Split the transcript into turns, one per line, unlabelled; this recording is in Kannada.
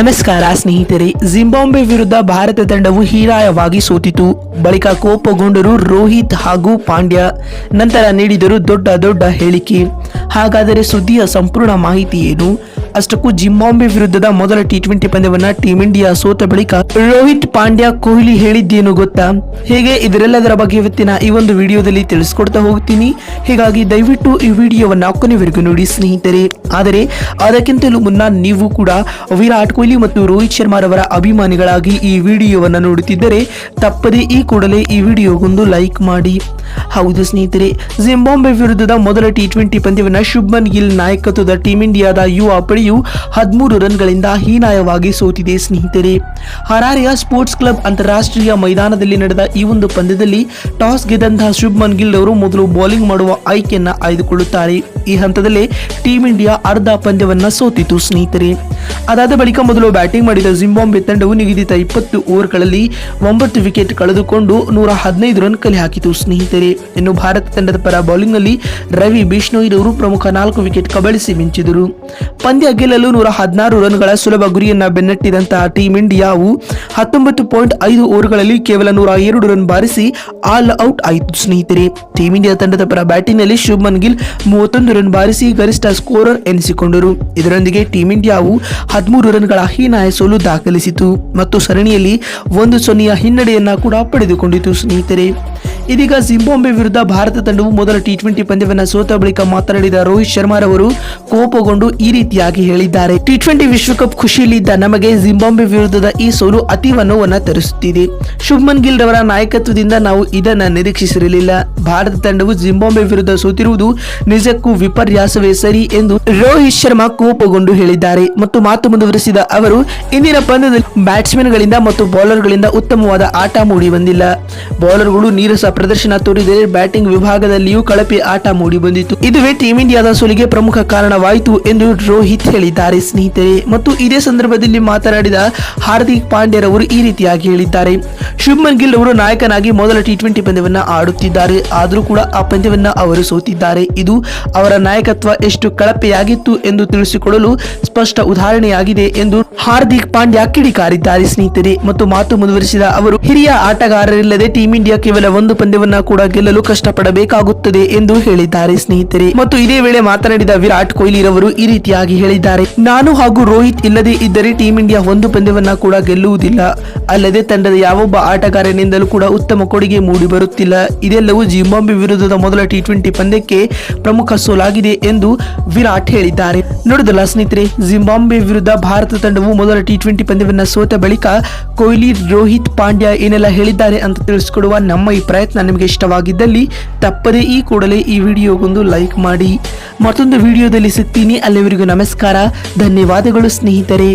ನಮಸ್ಕಾರ ಸ್ನೇಹಿತರೆ ಜಿಂಬಾಂಬೆ ವಿರುದ್ಧ ಭಾರತ ತಂಡವು ಹೀರಾಯವಾಗಿ ಸೋತಿತು. ಬಳಿಕ ಕೋಪಗೊಂಡರು ರೋಹಿತ್ ಹಾಗೂ ಪಾಂಡ್ಯ. ನಂತರ ನೀಡಿದರು ದೊಡ್ಡ ದೊಡ್ಡ ಹೇಳಿಕೆ. ಹಾಗಾದರೆ ಸುದ್ದಿಯ ಸಂಪೂರ್ಣ ಮಾಹಿತಿ ಏನು? ಅಷ್ಟಕ್ಕೂ ಜಿಂಬಾಂಬೆ ವಿರುದ್ಧದ ಮೊದಲ ಟಿ ಟ್ವೆಂಟಿ ಪಂದ್ಯವನ್ನ ಟೀಂ ಇಂಡಿಯಾ ಸೋತ ಬಳಿಕ ರೋಹಿತ್ ಪಾಂಡ್ಯ ಕೊಹ್ಲಿ ಹೇಳಿದ್ದೇನು ಗೊತ್ತಾ? ಹೇಗೆ? ಇದರೆಲ್ಲದರ ಬಗ್ಗೆ ಇವತ್ತಿನ ಈ ಒಂದು ವಿಡಿಯೋದಲ್ಲಿ ತಿಳಿಸ್ಕೊಡ್ತಾ ಹೋಗ್ತೀನಿ. ಹೀಗಾಗಿ ದಯವಿಟ್ಟು ಈ ವಿಡಿಯೋವನ್ನ ಕೊನೆವರೆಗೂ ನೋಡಿ ಸ್ನೇಹಿತರೆ. ಆದರೆ, ಅದಕ್ಕಿಂತಲೂ ಮುನ್ನ ನೀವು ಕೂಡ ವಿರಾಟ್ ಕೊಹ್ಲಿ ಮತ್ತು ರೋಹಿತ್ ಶರ್ಮಾರವರ ಅಭಿಮಾನಿಗಳಾಗಿ ಈ ವಿಡಿಯೋವನ್ನ ನೋಡುತ್ತಿದ್ದರೆ ತಪ್ಪದೇ ಈ ಕೂಡಲೇ ಈ ವಿಡಿಯೋಗೊಂದು ಲೈಕ್ ಮಾಡಿ. ಹೌದು ಸ್ನೇಹಿತರೆ, ಜಿಂಬಾಂಬೆ ವಿರುದ್ಧದ ಮೊದಲ ಟಿ ಟ್ವೆಂಟಿ ಪಂದ್ಯವನ್ನ ಶುಭ್ಮನ್ ಗಿಲ್ ನಾಯಕತ್ವದ ಟೀಂ ಇಂಡಿಯಾದ ಯುವ ಪಡೆಯು ಹದಿಮೂರು ರನ್ಗಳಿಂದ ಹೀನಾಯವಾಗಿ ಸೋತಿದೆ ಸ್ನೇಹಿತರೆ. ಹರಾರೆಯ ಸ್ಪೋರ್ಟ್ಸ್ ಕ್ಲಬ್ ಅಂತಾರಾಷ್ಟ್ರೀಯ ಮೈದಾನದಲ್ಲಿ ನಡೆದ ಈ ಒಂದು ಪಂದ್ಯದಲ್ಲಿ ಟಾಸ್ ಗೆದ್ದಂತಹ ಶುಭ್ಮನ್ ಗಿಲ್ ಅವರು ಮೊದಲು ಬೌಲಿಂಗ್ ಮಾಡುವ ಆಯ್ಕೆಯನ್ನು ಆಯ್ದುಕೊಳ್ಳುತ್ತಾರೆ. ಈ ಹಂತದಲ್ಲೇ ಟೀಂ ಇಂಡಿಯಾ ಅರ್ಧ ಪಂದ್ಯವನ್ನು ಸೋತಿತು ಸ್ನೇಹಿತರೆ. ಅದಾದ ಬಳಿಕ ಮೊದಲು ಬ್ಯಾಟಿಂಗ್ ಮಾಡಿದ ಜಿಂಬಾಂಬೆ ತಂಡವು ನಿಗದಿತ ಇಪ್ಪತ್ತು ಓವರ್ಗಳಲ್ಲಿ ಒಂಬತ್ತು ವಿಕೆಟ್ ಕಳೆದುಕೊಂಡು ನೂರ ಹದಿನೈದು ರನ್ ಕಲೆ ಹಾಕಿತು. ಸ್ನೇಹಿತರೆ, ಇನ್ನು ಭಾರತ ತಂಡದ ಪರ ಬೌಲಿಂಗ್ನಲ್ಲಿ ರವಿ ಬಿಷ್ಣೋಯ್ ಅವರು ಪ್ರಮುಖ ನಾಲ್ಕು ವಿಕೆಟ್ ಕಬಳಿಸಿ ಮಿಂಚಿದರು. ಪಂದ್ಯ ಗೆಲ್ಲಲು ನೂರ ಹದಿನಾರು ರನ್ಗಳ ಸುಲಭ ಗುರಿಯನ್ನ ಬೆನ್ನಟ್ಟಿದಂತಹ ಟೀಂ ಇಂಡಿಯಾವು ಹತ್ತೊಂಬತ್ತು ಪಾಯಿಂಟ್ ಐದು ಓವರ್ಗಳಲ್ಲಿ ಕೇವಲ ನೂರ ಎರಡು ರನ್ ಬಾರಿಸಿ ಆಲ್ ಔಟ್ ಆಯಿತು. ಸ್ನೇಹಿತರೆ, ಟೀಂ ಇಂಡಿಯಾ ತಂಡದ ಪರ ಬ್ಯಾಟಿಂಗ್ನಲ್ಲಿ ಶುಭ್ಮನ್ ಗಿಲ್ ಮೂವತ್ತೊಂದು ರನ್ ಬಾರಿಸಿ ಗರಿಷ್ಠ ಸ್ಕೋರರ್ ಎನಿಸಿಕೊಂಡರು. ಇದರೊಂದಿಗೆ ಟೀಂ ಇಂಡಿಯಾವು ಹದಿಮೂರು ರನ್ಗಳ ಹೀನಾಯ ಸೋಲು ದಾಖಲಿಸಿತು. ಮತ್ತು ಸರಣಿಯಲ್ಲಿ ಒಂದು ಸೊನ್ನೆಯ ಹಿನ್ನಡೆಯನ್ನ ಕೂಡ ಪಡೆದುಕೊಂಡಿತು ಸ್ನೇಹಿತರೆ. ಇದೀಗ ಜಿಂಬಾಂಬೆ ವಿರುದ್ಧ ಭಾರತ ತಂಡವು ಮೊದಲ ಟಿ ಟ್ವೆಂಟಿ ಪಂದ್ಯವನ್ನು ಸೋತ ಬಳಿಕ ಮಾತನಾಡಿದ ರೋಹಿತ್ ಶರ್ಮಾ ಅವರು ಕೋಪಗೊಂಡು ಈ ರೀತಿಯಾಗಿ ಹೇಳಿದ್ದಾರೆ. ಟಿ ಟ್ವೆಂಟಿ ವಿಶ್ವಕಪ್ ಖುಷಿಯಲ್ಲಿದ್ದ ನಮಗೆ ಜಿಂಬಾಂಬೆ ವಿರುದ್ಧದ ಈ ಸೋಲು ಅತೀವ ನೋವನ್ನು ತರಿಸುತ್ತಿದೆ. ಶುಭ್ಮನ್ ಗಿಲ್ ರವರ ನಾಯಕತ್ವದಿಂದ ನಾವು ಇದನ್ನು ನಿರೀಕ್ಷಿಸಿರಲಿಲ್ಲ. ಭಾರತ ತಂಡವು ಜಿಂಬಾಂಬೆ ವಿರುದ್ಧ ಸೋತಿರುವುದು ನಿಜಕ್ಕೂ ವಿಪರ್ಯಾಸವೇ ಸರಿ ಎಂದು ರೋಹಿತ್ ಶರ್ಮಾ ಕೋಪಗೊಂಡು ಹೇಳಿದ್ದಾರೆ. ಮತ್ತು ಮಾತು ಮುಂದುವರೆಸಿದ ಅವರು, ಇಂದಿನ ಪಂದ್ಯದಲ್ಲಿ ಬ್ಯಾಟ್ಸ್ಮನ್ಗಳಿಂದ ಮತ್ತು ಬೌಲರ್ಗಳಿಂದ ಉತ್ತಮವಾದ ಆಟ ಮೂಡಿ ಬಂದಿಲ್ಲ. ಬೌಲರ್ಗಳು ನೀರಸ ಪ್ರದರ್ಶನ ತೋರಿದರೆ ಬ್ಯಾಟಿಂಗ್ ವಿಭಾಗದಲ್ಲಿಯೂ ಕಳಪೆ ಆಟ ಮೂಡಿ ಬಂದಿತು ಇದುವೇ ಟೀಂ ಇಂಡಿಯಾದ ಸೋಲಿಗೆ ಪ್ರಮುಖ ಕಾರಣವಾಯಿತು ಎಂದು ರೋಹಿತ್ ಹೇಳಿದ್ದಾರೆ ಸ್ನೇಹಿತರೆ. ಮತ್ತು ಇದೇ ಸಂದರ್ಭದಲ್ಲಿ ಮಾತನಾಡಿದ ಹಾರ್ದಿಕ್ ಪಾಂಡ್ಯರವರು ಈ ರೀತಿಯಾಗಿ ಹೇಳಿದ್ದಾರೆ. ಶುಭ್ಮನ್ ಗಿಲ್ ಅವರು ನಾಯಕನಾಗಿ ಮೊದಲ ಟಿ ಟ್ವೆಂಟಿ ಪಂದ್ಯವನ್ನ ಆಡುತ್ತಿದ್ದಾರೆ. ಆದರೂ ಕೂಡ ಆ ಪಂದ್ಯವನ್ನ ಅವರು ಸೋತಿದ್ದಾರೆ. ಇದು ಅವರ ನಾಯಕತ್ವ ಎಷ್ಟು ಕಳಪೆಯಾಗಿತ್ತು ಎಂದು ತಿಳಿಸಿಕೊಡಲು ಸ್ಪಷ್ಟ ಉದಾಹರಣೆಯಾಗಿದೆ ಎಂದು ಹಾರ್ದಿಕ್ ಪಾಂಡ್ಯ ಕಿಡಿಕಾರಿದ್ದಾರೆ. ಸ್ನೇಹಿತರೆ, ಮತ್ತು ಮಾತು ಮುಂದುವರಿಸಿದ ಅವರು, ಹಿರಿಯ ಆಟಗಾರರಿಲ್ಲದೆ ಟೀಂ ಇಂಡಿಯಾ ಕೇವಲ ಒಂದು ಪಂದ್ಯವನ್ನ ಕೂಡ ಗೆಲ್ಲಲು ಕಷ್ಟಪಡಬೇಕಾಗುತ್ತದೆ ಎಂದು ಹೇಳಿದ್ದಾರೆ ಸ್ನೇಹಿತರೆ. ಮತ್ತು ಇದೇ ವೇಳೆ ಮಾತನಾಡಿದ ವಿರಾಟ್ ಕೊಹ್ಲಿ ರವರು ಈ ರೀತಿಯಾಗಿ ಹೇಳಿದ್ದಾರೆ. ನಾನು ಹಾಗೂ ರೋಹಿತ್ ಇಲ್ಲದೆ ಇದ್ದರೆ ಟೀಂ ಇಂಡಿಯಾ ಒಂದು ಪಂದ್ಯವನ್ನ ಕೂಡ ಗೆಲ್ಲುವುದಿಲ್ಲ. ಅಲ್ಲದೆ ತಂಡದ ಯಾವೊಬ್ಬ ಆಟಗಾರನಿಂದಲೂ ಕೂಡ ಉತ್ತಮ ಕೊಡುಗೆ ಮೂಡಿ ಬರುತ್ತಿಲ್ಲ. ಇದೆಲ್ಲವೂ ಜಿಂಬಾಂಬೆ ವಿರುದ್ಧದ ಮೊದಲ ಟಿ ಟ್ವೆಂಟಿ ಪಂದ್ಯಕ್ಕೆ ಪ್ರಮುಖ ಸೋಲಾಗಿದೆ ಎಂದು ವಿರಾಟ್ ಹೇಳಿದ್ದಾರೆ. ನೋಡಿದಲ್ಲ ಸ್ನೇಹಿತರೆ ಜಿಂಬಾಂಬೆ ವಿರುದ್ಧ ಭಾರತ ತಂಡವು ಮೊದಲ ಟಿ ಟ್ವೆಂಟಿ ಪಂದ್ಯವನ್ನು ಸೋತ ಬಳಿಕ ಕೊಹ್ಲಿ ರೋಹಿತ್ ಪಾಂಡ್ಯ ಏನೆಲ್ಲ ಹೇಳಿದ್ದಾರೆ ಅಂತ ತಿಳಿಸಿಕೊಡುವ ನಮ್ಮ ಈ ಪ್ರಯತ್ನ ನಿಮಗೆ ಇಷ್ಟವಾಗಿದ್ದಲ್ಲಿ ತಪ್ಪದೇ ಈ ಕೂಡಲೇ ಈ ವಿಡಿಯೋಗೊಂದು ಲೈಕ್ ಮಾಡಿ. ಮತ್ತೊಂದು ವಿಡಿಯೋದಲ್ಲಿ ಸಿಗ್ತೀನಿ. ಅಲ್ಲಿವರೆಗೂ ನಮಸ್ಕಾರ. ಧನ್ಯವಾದಗಳು ಸ್ನೇಹಿತರೆ.